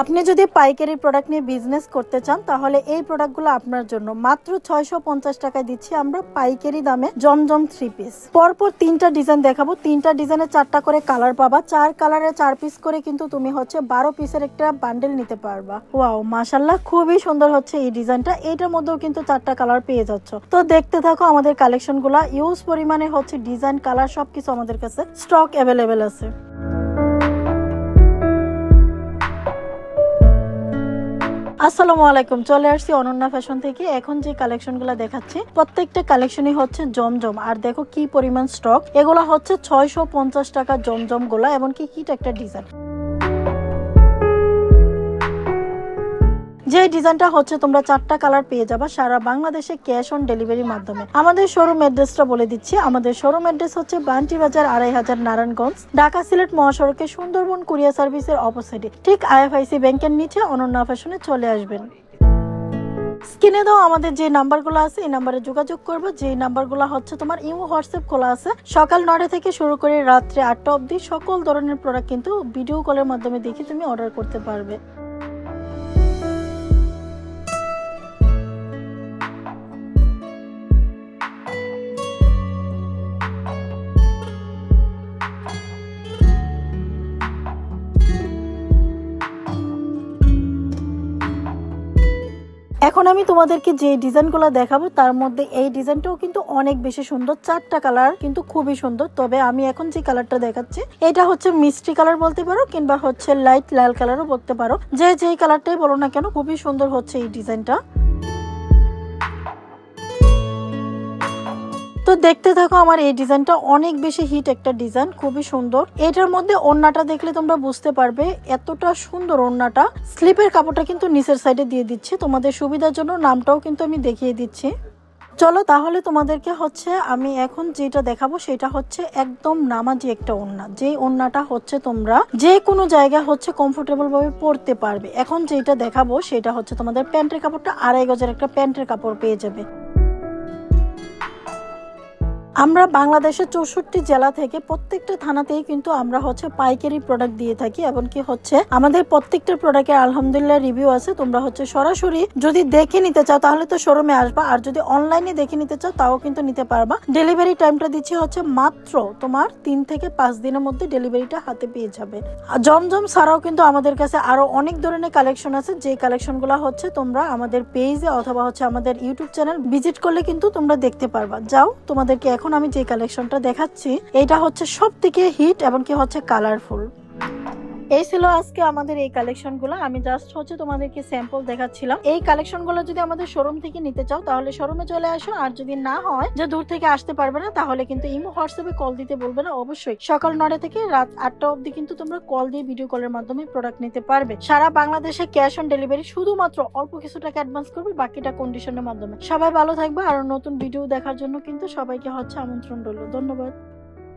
আপনি যদি পাইকারি প্রোডাক্ট নিয়ে বিজনেস করতে চান, তাহলে এই প্রোডাক্টগুলো আপনার জন্য। মাত্র ছয়শো পঞ্চাশ টাকায় দিচ্ছি আমরা পাইকারি দামে জমজম থ্রি পিস পরপর তিনটা ডিজাইন দেখাবো। তিনটা ডিজাইনে চারটা করে কালার পাবা। চার কালারে চার পিস করে কিন্তু তুমি হচ্ছে বারো পিসের একটা বান্ডেল নিতে পারবা। ওয়াও মাসাল্লাহ খুবই সুন্দর হচ্ছে এই ডিজাইনটা এটার মধ্যেও কিন্তু চারটা কালার পেয়ে যাচ্ছ। তো দেখতে থাকো আমাদের কালেকশনগুলা। ইউজ পরিমাণে হচ্ছে ডিজাইন কালার সবকিছু আমাদের কাছে স্টক অ্যাভেলেবেল আছে। আসসালামু আলাইকুম, চলে আসছি অনন্যা ফ্যাশন থেকে। এখন যে কালেকশনগুলো দেখাচ্ছি, প্রত্যেকটা কালেকশনই হচ্ছে জমজম। আর দেখো কি পরিমাণ স্টক এগুলো হচ্ছে ছয়শো পঞ্চাশ টাকা জমজমগুলা এমনকি কিট একটা ডিজাইন যে ডিজাইনটা হচ্ছে, তোমরা চারটা কালার পেয়ে যাবা সারা বাংলাদেশে ক্যাশ অন ডেলিভারির মাধ্যমে। আমাদের শোরুম অ্যাড্রেসটা বলে দিচ্ছি। আমাদের শোরুম অ্যাড্রেস হচ্ছে বান্টি বাজার আড়াই হাজার নারায়ণগঞ্জ, ঢাকা সিলেট মহাসড়কে সুন্দরবন কুরিয়ার সার্ভিসের অপোজিটে ঠিক আইএফআইসি ব্যাংকের নিচে অনন্যা ফ্যাশনে চলে আসবেন। স্ক্রিনে দাও আমাদের যে নাম্বারগুলো আছে, এই নাম্বারে যোগাযোগ করবে। যে নাম্বারগুলো হচ্ছে তোমার ইমো, হোয়াটসঅ্যাপ খোলা আছে। সকাল নটা থেকে শুরু করে রাত্রে আটটা অবধি সকল ধরনের প্রোডাক্ট কিন্তু ভিডিও কলের মাধ্যমে দেখে তুমি অর্ডার করতে পারবে। এখন আমি তোমাদেরকে যে ডিজাইনগুলো দেখাবো, তার মধ্যে এই ডিজাইনটাও কিন্তু অনেক বেশি সুন্দর। চারটা কালার কিন্তু খুবই সুন্দর। তবে আমি এখন যে কালারটা দেখাচ্ছি, এটা হচ্ছে মিষ্টি কালার বলতে পারো, কিংবা হচ্ছে লাইট লাল কালারও বলতে পারো। যে যেই কালারটাই বলো না কেন, খুবই সুন্দর হচ্ছে এই ডিজাইনটা। দেখতে থাকো, আমার এই ডিজাইনটা অনেক বেশি হিট একটা ডিজাইন, খুবই সুন্দর। এটার মধ্যে ওড়নাটা দেখলে তোমরা বুঝতে পারবে, এতটা সুন্দর ওড়নাটা। স্লিপের কাপড়টা কিন্তু নিচের সাইডে দিয়ে দিচ্ছি, তোমাদের সুবিধার জন্য নামটাও কিন্তু আমি দেখিয়ে দিচ্ছি। চলো তাহলে তোমাদেরকে হচ্ছে আমি এখন যেটা দেখাবো, সেটা হচ্ছে একদম নামাজি একটা ওড়না। যে ওড়নাটা হচ্ছে তোমরা যে কোনো জায়গায় হচ্ছে কমফোর্টেবল ভাবে পরতে পারবে। এখন যেটা দেখাবো, সেটা হচ্ছে তোমাদের প্যান্টের কাপড়টা, আড়াই গজের একটা প্যান্টের কাপড় পেয়ে যাবে। আমরা বাংলাদেশের চৌষট্টি জেলা থেকে প্রত্যেকটা থানাতেই কিন্তু আমরা হচ্ছে পাইকারি প্রোডাক্ট দিয়ে থাকি, এমনকি হচ্ছে আমাদের প্রত্যেকটা প্রোডাক্টের আলহামদুলিল্লাহ রিভিউ আছে। তোমরা হচ্ছে সরাসরি যদি দেখে নিতে চাও, তাহলে তো শোরুমে আসবা। আর যদি অনলাইনে দেখে নিতে চাও, তাও কিন্তু নিতে পারবা। ডেলিভারি টাইমটা দিচ্ছি হচ্ছে মাত্র তোমার তিন থেকে পাঁচ দিনের মধ্যে ডেলিভারিটা হাতে পেয়ে যাবে। জমজম ছাড়াও কিন্তু আমাদের কাছে আরও অনেক ধরনের কালেকশন আছে। যে কালেকশনগুলো হচ্ছে তোমরা আমাদের পেজে অথবা হচ্ছে আমাদের ইউটিউব চ্যানেল ভিজিট করলে কিন্তু তোমরা দেখতে পারবা। যাও, তোমাদেরকে এখন আমি যে কালেকশনটা দেখাচ্ছি এটা হচ্ছে সব থেকে হিট এবং কি হচ্ছে কালারফুল এই ছিল আজকে আমাদের এই কালেকশনগুলো আমি জাস্ট হচ্ছে তোমাদেরকে স্যাম্পল দেখাচ্ছিলাম। এই কালেকশনগুলো যদি আমাদের শোরুম থেকে নিতে চাও, তাহলে শোরুমে চলে আসো। আর যদি না হয়, যে দূর থেকে আসতে পারবে না, তাহলে কিন্তু ইমো হোয়াটসঅ্যাপে কল দিতে বলবে না, অবশ্যই। সকাল নটা থেকে রাত আটটা অবধি কিন্তু তোমরা কল দিয়ে ভিডিও কলের মাধ্যমে প্রোডাক্ট নিতে পারবে। সারা বাংলাদেশে ক্যাশ অন ডেলিভারি শুধুমাত্র অল্প কিছু টাকা অ্যাডভান্স করবে, বাকিটা কন্ডিশনের মাধ্যমে। সবাই ভালো থাকবে। আর নতুন ভিডিও দেখার জন্য কিন্তু সবাইকে হচ্ছে আমন্ত্রণ রইল। ধন্যবাদ।